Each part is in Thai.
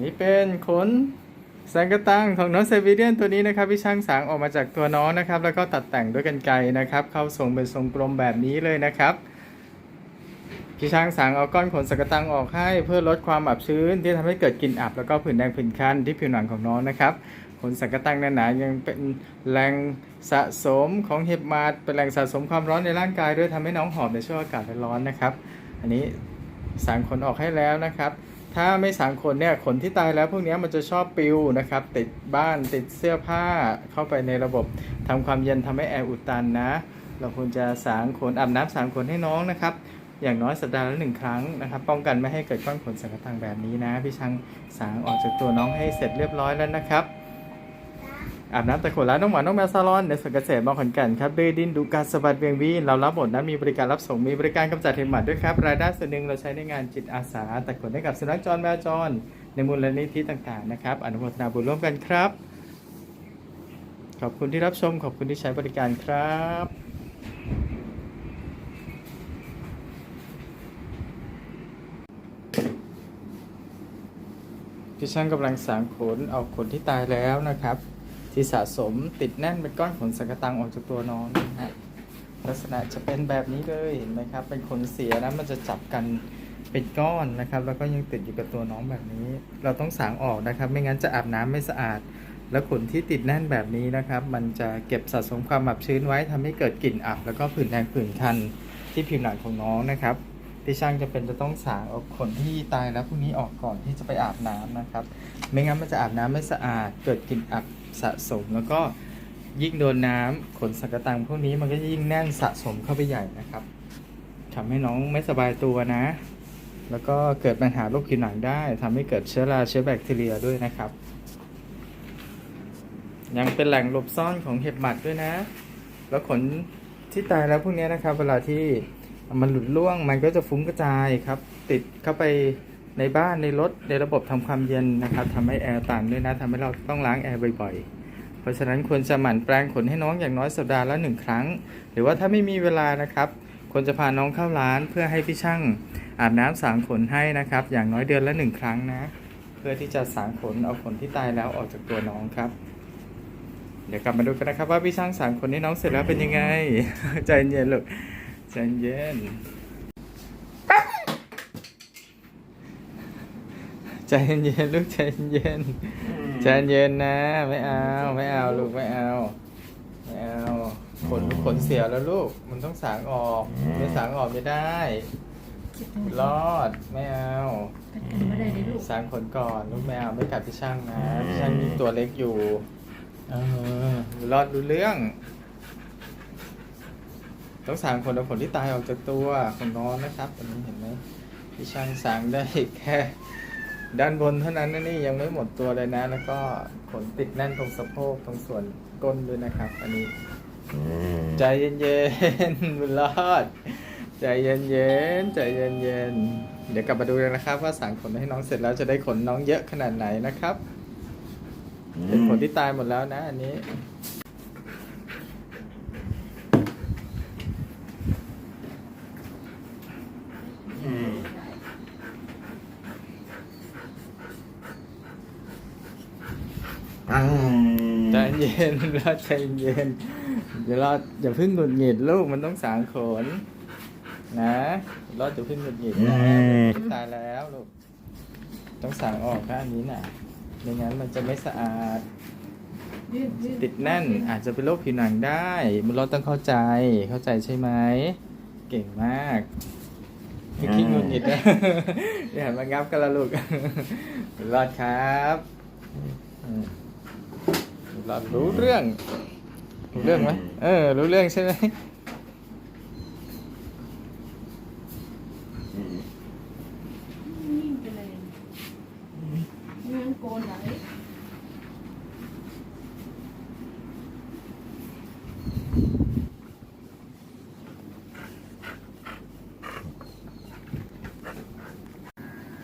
นี่เป็นขนสังกะตังของน้องไซบีเรียนตัวนี้นะครับพี่ช่างสางออกมาจากตัวน้องนะครับ แล้วก็ตัดแต่งด้วยกันไกนะครับ เข้าทรงเป็นทรงกลมแบบนี้เลยนะครับพี่ช้างสางเอาก้อนขนสังกะตังออกให้เพื่อลดความอับชื้น ที่ทำให้เกิดกลิ่นอับแล้วก็ผื่นแดงผื่นคันที่ผิวหนังของน้องนะครับขนสังกะตังหนาๆยังเป็นแหล่งสะสมของเห็บหมาดเป็นแหล่งสะสมความร้อนในร่างกายด้วยทำให้น้องหอบในช่วงอากาศร้อนๆนะครับ อันนี้สางขนออกให้แล้วนะครับ ถ้าไม่สางขนเนี่ยขนที่ตายแล้วพวกนี้มันจะชอบปิวนะครับ ติดบ้านติดเสื้อผ้าเข้าไปในระบบทำความเย็นทำให้แอร์อุดตันนะ เราควรจะสางขนอาบน้ำสางขนให้น้องนะครับ อย่างน้อยสัปดาห์ละหนึ่งครั้งนะครับ ป้องกันไม่ให้เกิดก้อนขนสังกะตังแบบนี้นะ พี่ช่างสางออกจากตัวน้องให้เสร็จเรียบร้อยแล้วนะครับ อาบน้ำแต่ขนแล้วน้องหมาน้องแมวซาลอนในสวนเกษตรบางขอนแก่นครับดื้อดินดูการสะบัดเวียงวีนเรารับหมดนะมีบริการรับส่งมีบริการกำจัดเห็บหมัดด้วยครับ รายได้ส่วนหนึ่งเราใช้ในงานจิตอาสาตัดขนให้กับสุนัขจรแมวจร ในมูลนิธิต่างๆนะครับ อนุโมทนาบุญร่วมกันครับ ขอบคุณที่รับชมขอบคุณที่ใช้บริการครับพี่ช่างกำลังสางขนเอาขนที่ตายแล้วนะครับ ที่สะสมติดแน่นเป็นก้อนขนสังกะตังออกจากตัวน้องนะฮะลักษณะจะเป็นแบบนี้เลยเห็นไหมครับ เป็นขนเสียนะมันจะจับกันเป็นก้อนนะครับ แล้วก็ยังติดอยู่กับตัวน้องแบบนี้ เราต้องสางออกนะครับ ไม่งั้นจะอาบน้ำไม่สะอาด แล้วขนที่ติดแน่นแบบนี้นะครับ มันจะเก็บสะสมความอับชื้นไว้ทำให้เกิดกลิ่นอับแล้วก็ผื่นแดงผื่นคันที่ผิวหนังของน้องนะครับ ที่ช่างจะเป็นจะต้องสางเอาขนที่ตายแล้วพวกนี้ออกก่อนที่จะไปอาบน้ำนะครับ ไม่งั้นมันจะอาบน้ำไม่สะอาด เกิดกลิ่นอับสะสม แล้วก็ยิ่งโดนน้ำขนสังกตังพวกนี้มันก็ยิ่งแน่นสะสมเข้าไปใหญ่นะครับทำให้น้องไม่สบายตัวนะ แล้วก็เกิดปัญหาโรคผิวหนังได้ทำให้เกิดเชื้อราเชื้อแบคทีเรียด้วยนะครับ ยังเป็นแหล่งหลบซ่อนของเห็บหมัดด้วยนะ แล้วขนที่ตายแล้วพวกนี้นะครับ เวลาที่ มันหลุดร่วงมันก็จะฟุ้งกระจายครับ ติดเข้าไปในบ้านในรถในระบบทำความเย็นนะครับทำให้แอร์ต่างด้วยนะทำให้เราต้องล้างแอร์บ่อยๆ เพราะฉะนั้นควรจะหมั่นแปรงขนให้น้องอย่างน้อยสัปดาห์ละหนึ่งครั้ง หรือว่าถ้าไม่มีเวลานะครับควรจะพาน้องเข้าร้านเพื่อให้พี่ช่างอาบน้ำสางขนให้นะครับ อย่างน้อยเดือนละหนึ่งครั้งนะ เพื่อที่จะสางขนเอาขนที่ตายแล้วออกจากตัวน้องครับ เดี๋ยวกลับมาดูกันนะครับว่าพี่ช่างสางขนให้น้องเสร็จแล้วเป็นยังไง ใจเย็นลูก ใจเย็น ใจเย็นลูกใจเย็น ใจเย็นนะ ไม่เอา ไม่เอาลูกไม่เอา ไม่เอาขนขนเสียแล้วลูก มันต้องสางออกไม่สางออกไม่ได้ รอด ไม่เอาไม่ได้เลยลูกสางขนก่อนลูกไม่เอาไม่กัดพี่ช่างนะพี่ช่างมีตัวเล็กอยู่ เออรอดรู้เรื่อง ต้องสางขนเอาขนที่ตายออกจากตัวของน้องนะครับอันนี้เห็นไหมพี่ช่างสางได้แค่ด้านบนเท่านั้นนะนี่ยังไม่หมดตัวเลยนะ แล้วก็ขนติดแน่นตรงสะโพกตรงส่วนก้นด้วยนะครับ อันนี้ ใจเย็นๆบุญรอด ใจเย็นๆใจเย็นๆเดี๋ยวกลับมาดูกันนะครับ ว่าสางขนให้น้องเสร็จแล้วจะได้ขนน้องเยอะขนาดไหนนะครับเป็นขนที่ตายหมดแล้วนะ อันนี้ เย็นรอดใจเย็นอย่ารอดอย่าเพิ่งหงุดหงิดลูกมันต้องสางขนนะรอดจะเพิ่งหงุดหงิดนะอืมตายแล้วลูกต้องสางออกนะอันนี้น่ะไม่งั้นมันจะไม่สะอาดยืดยืดติดแน่นอาจจะเป็นโรคผิวหนังได้มันเราต้องเข้าใจเข้าใจใช่ไหมเก่งมากไม่คิดหงุดหงิดนะอย่ามางับกันละลูกรอดครับอืม รอดรู้เรื่อง รู้เรื่องไหมเออ รู้เรื่องใช่ไหม นิ่งไปเลยเรื่องโกนไหล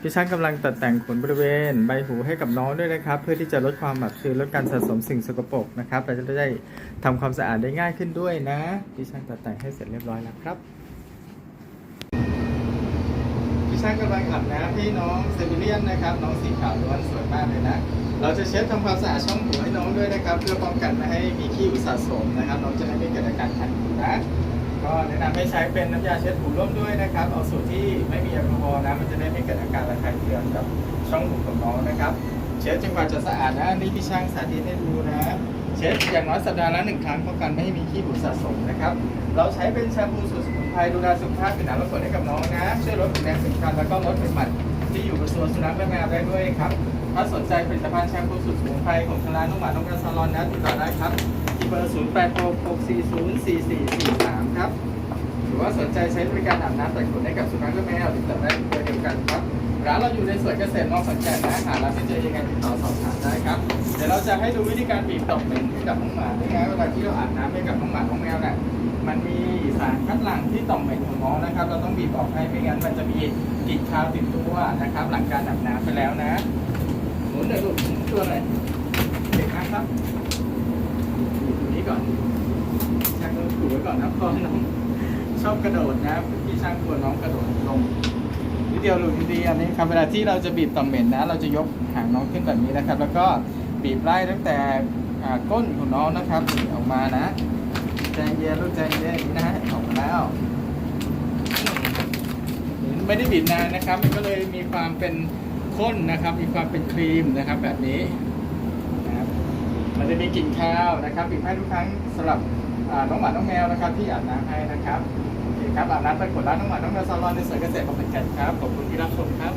พี่ช่างกำลังตัดแต่งขนบริเวณ ใบหูให้กับน้องด้วยนะครับ เพื่อที่จะลดความอับชื้นลดการสะสมสิ่งสกปรกนะครับเราจะได้ทำความสะอาดได้ง่ายขึ้นด้วยนะพี่ช่างตัดแต่งให้เสร็จเรียบร้อยแล้วครับพี่ช่างกำลังอาบน้ำให้น้องเซเบเลียนนะครับ น้องสีขาวล้วนสวยมากเลยนะเราจะเช็ดทำความสะอาดช่องหูให้น้องด้วยนะครับ เพื่อป้องกันไม่ให้มีขี้อุสะสมนะครับ น้องจะได้ไม่เกิดอาการคันหูนะ ก็แนะนำให้ใช้เป็นน้ำยาเช็ดหูร่วมด้วยนะครับ เอาสูตรที่ไม่มีแอลกอฮอล์นะ มันจะได้ไม่เกิดอาการระคายเคืองกับช่องหูของน้องนะครับ เช็ดจนกว่าจะสะอาดนะนี่พี่ช่างสาธิตให้ดูนะ เช็ดอย่างน้อยสัปดาห์ละหนึ่งครั้งป้องกันไม่ให้มีขี้บุสะสมนะครับ เราใช้เป็นแชมพูสูตรสมุนไพรดูแลสุขภาพผิวหนังและขนให้กับน้องนะ ช่วยลดผื่นแดงสิวคันแล้วก็ลดเป็นหมันที่อยู่บนตัวสุนัขและแมวได้ด้วยครับ ถ้าสนใจผลิตภัณฑ์แชมพูสูตรสมุนไพรของทางร้านน้องหมาน้องกระซาลอนนะติดต่อได้ครับ เบอร์ 0 8 6 6 4 0 4 4 4 3 ครับ หรือว่าสนใจใช้บริการอาบน้ำแต่งขนให้กับสุนัขและแมวติดต่อได้เบอร์เดียวกันครับ ร้านเราอยู่ในสวนเกษตรมอขอนแก่นนะหาร้านไม่เจอยังไงติดต่อสอบถามได้ครับ เดี๋ยวเราจะให้ดูวิธีการบีบตอกเหม็นให้กับน้องหมาด้วยนะเวลาที่เราอาบน้ำให้กับน้องหมาน้องแมวเนี่ยมันมีสารคัดหลั่งที่ต่อมเหม็นของน้องนะครับ เราต้องบีบออกให้ไม่งั้นมันจะมีกลิ่นคาวติดตัวนะครับ หลังการอาบน้ำไปแล้วนะหมุนเลยลูกหมุนตัวหน่อยเด็กมากครับ นี้ก่อนช่างต้องถูไว้ก่อนนะเพราะน้องชอบกระโดดนะพี่ช่างกลัวน้องกระโดดลงนิดเดียวหลุดดีๆอันนี้ครับเวลาที่เราจะบีบต่อมเหม็นนะ เราจะยกหางน้องขึ้นแบบนี้นะครับ แล้วก็บีบไล่ตั้งแต่ก้นของน้องนะครับออกมานะใจเย็นลูกใจเย็นอย่างนี้นะฮะออกมาแล้วไม่ได้บีบนานนะครับ มันก็เลยมีความเป็นข้นนะครับ มีความเป็นครีมนะครับแบบนี้ มันจะมีกลิ่นคาวนะครับบีบให้ทุกครั้งสำหรับน้องหมาน้องแมวนะครับ ที่อาบน้ำให้นะครับโอเคครับอาบน้ำไปกดร้านน้องหมาน้องแมวซาลอนในสวนเกษตรบำเพ็ญกันครับขอบคุณที่รับชมครับ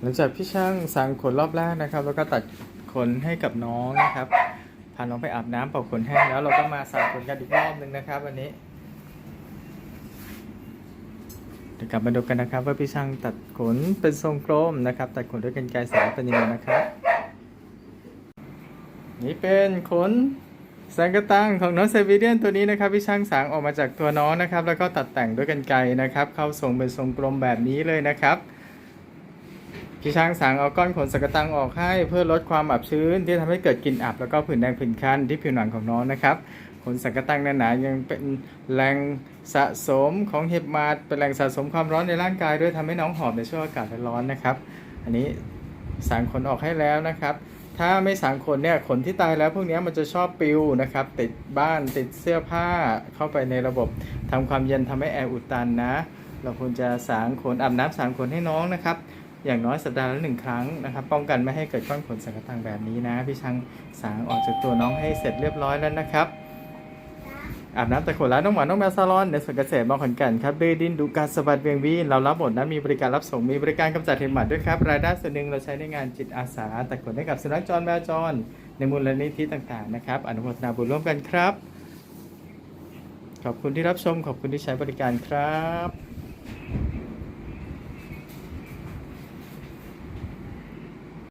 หลังจากพี่ช่างสั่งขนรอบแรกนะครับ แล้วก็ตัดขนให้กับน้องนะครับพาน้องไปอาบน้ำเป่าขนแห้งแล้วเราก็มาสั่งขนกันอีกรอบหนึ่งนะครับวันนี้เดี๋ยวกลับมาดูกันนะครับ ว่าพี่ช่างตัดขนเป็นทรงกลมนะครับ ตัดขนด้วยกรรไกรสายเป็นยังไงนะครับ นี่เป็นขนแสงกตังของน้องไซบีเรียนตัวนี้นะครับพี่ช่างสางออกมาจากตัวน้องนะครับ แล้วก็ตัดแต่งด้วยกันไกนะครับ เข้าทรงเป็นทรงกลมแบบนี้เลยนะครับพี่ช่างสางเอาก้อนขนสังกตังออกให้เพื่อลดความอับชื้น ที่ทำให้เกิดกลิ่นอับแล้วก็ผื่นแดงผื่นคันที่ผิวหนังของน้องนะครับขนสังกตังหนาๆยังเป็นแหล่งสะสมของเห็บหมาดเป็นแหล่งสะสมความร้อนในร่างกายด้วยทำให้น้องหอบในช่วงอากาศร้อนนะครับ อันนี้สางขนออกให้แล้วนะครับ ถ้าไม่สางขนเนี่ยขนที่ตายแล้วพวกนี้มันจะชอบปิวนะครับ ติดบ้านติดเสื้อผ้าเข้าไปในระบบทำความเย็นทำให้แอร์อุดตันนะ เราควรจะสางขนอาบน้ำสางขนให้น้องนะครับ อย่างน้อยสัปดาห์ละหนึ่งครั้งนะครับ ป้องกันไม่ให้เกิดก้อนขนสังกะตังแบบนี้นะ พี่ช่างสางออกจากตัวน้องให้เสร็จเรียบร้อยแล้วนะครับ อาบน้ำแต่ขนร้านน้องหมาน้องแมวซาลอนในสวนเกษตรบางขอนแก่นครับดื้อดินดูการสะบัดเวียงวีนเรารับหมดนะมีบริการรับส่งมีบริการกำจัดเห็บหมัดด้วยครับ รายได้ส่วนหนึ่งเราใช้ในงานจิตอาสาแต่ขนให้กับสุนัขจรแมวจร ในมูลนิธิต่างๆนะครับอนุโมทนาบุญร่วมกันครับ ขอบคุณที่รับชมขอบคุณที่ใช้บริการครับ